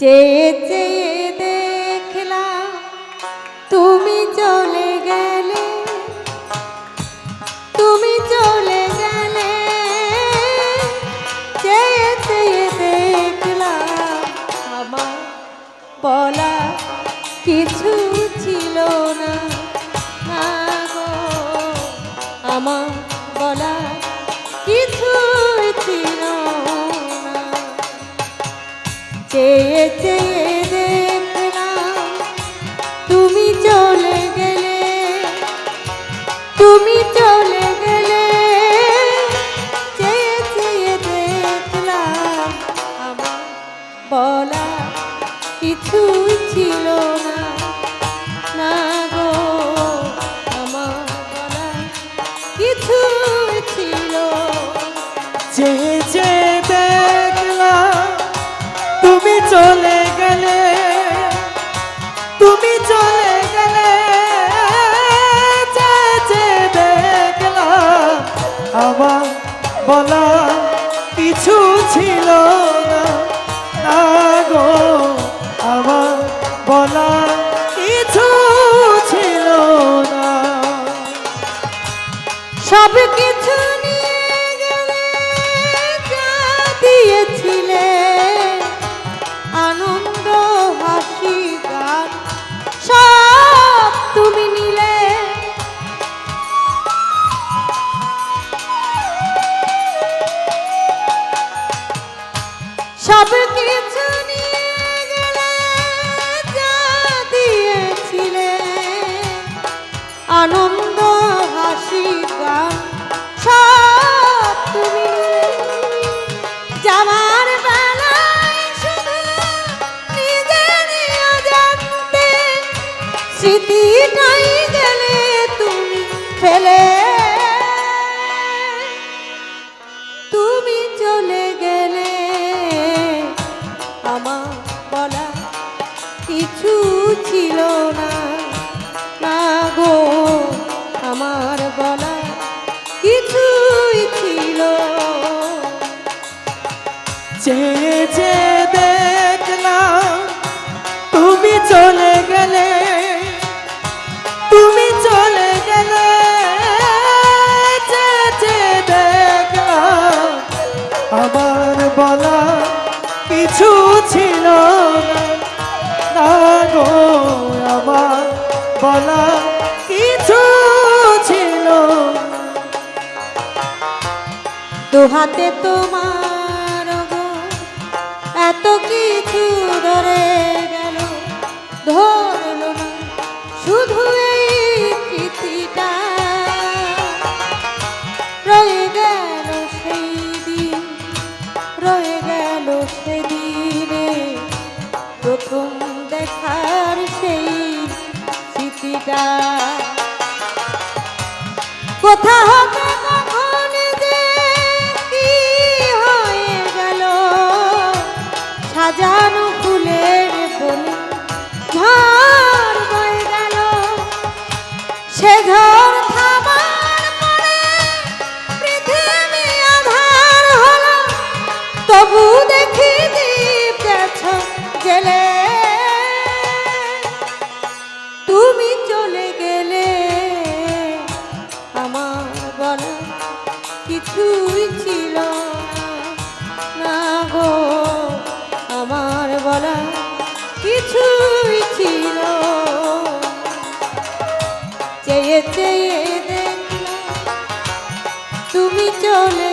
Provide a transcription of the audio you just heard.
চেয়ে চেয়ে দেখলাম তুমি চলে গেলে, তুমি চলে গেলে। চেয়ে চেয়ে দেখলাম আমার বলা কিছু ছিল না। আমার চেয়ে চেয়ে দেখলাম তুমি চলে গেলে, তুমি চলে গেলে। চেয়ে চেয়ে দেখলাম আমার বলা কিছুই ছিল না। না গো, আমার বলা ছিল। যে যে বলা কিছু ছিল না। গো আমার বলা কিছু ছিল না। সব কিছু আনন্দ, হাসি, গান, সব তুমি। যাবার বেলায় শুধু নিজের অজান্তে স্মৃতিটাই গেলে তুমি ফেলে। তুমি চলে গেলে আমার বলা কিছু ছিল না। আমার বলা কিছুই ছিল। চেয়ে যে দেখলাম তুমি চলে গেলে, তুমি চলে গেলে, যে যে দেখলাম আমার বলা কিছু ছিল না। গো, আমার বলা দু হাতে তোমার এত কিছু ধরে গেল। ধরলো না শুধু এই স্মৃতিটা। রয়ে গেল সেই দিন, রয়ে গেল সেদিনে প্রথম দেখার সেই স্মৃতিটা। কোথা সাজানো চেয়ে চেয়ে দেখলাম তুমি চলে